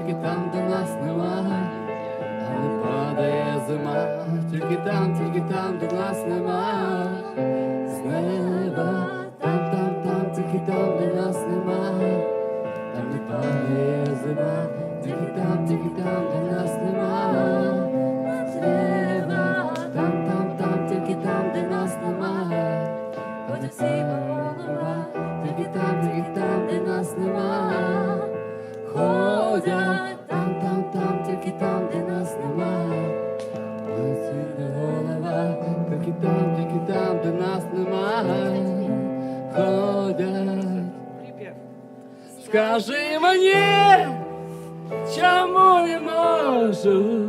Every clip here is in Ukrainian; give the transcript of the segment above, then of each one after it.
Тільки там, де нас нема, а не падає зима, тільки там, тільки там, де нас нема, з неба, там, там, там, тільки там, де нас нема, а не падає зима, тільки там, тільки там, де нас нема, з неба, там, там, там, тільки там, де нас нема, не падає голова, тільки там, тільки там, де нас нема ходять там, там, там, тільки там, де нас нема. Оцінна голова, тільки там, тільки там, де нас нема. Ходять. Скажи мені, чому не можу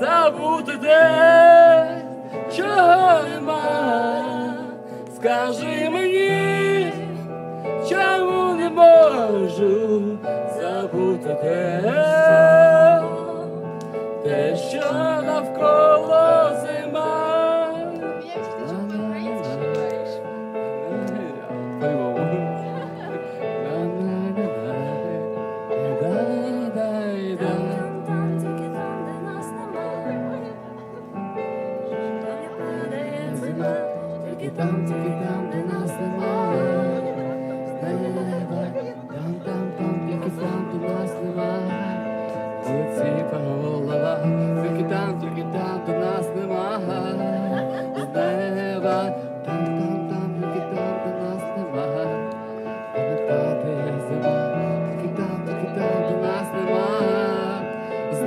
забути те, чого нема. Скажи мені, чому не можу забути те, те, що навколо зима. Там, тільки там,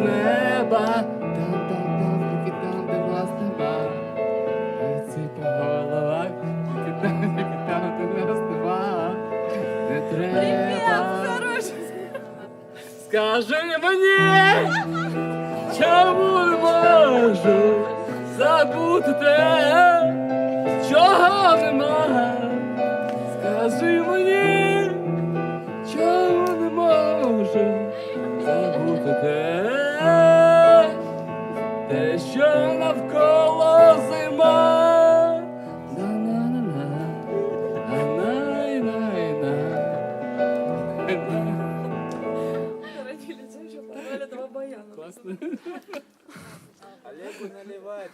неба, там, там, там, тільки там, де нас немає. Ці по головах, тільки там, тільки там, де нас нема. Не треба. Скажи мені, чому не можу забути те, чого нема. Скажи мені, чому не можу забути те, що навколо зима. Класно. Олегу наливать.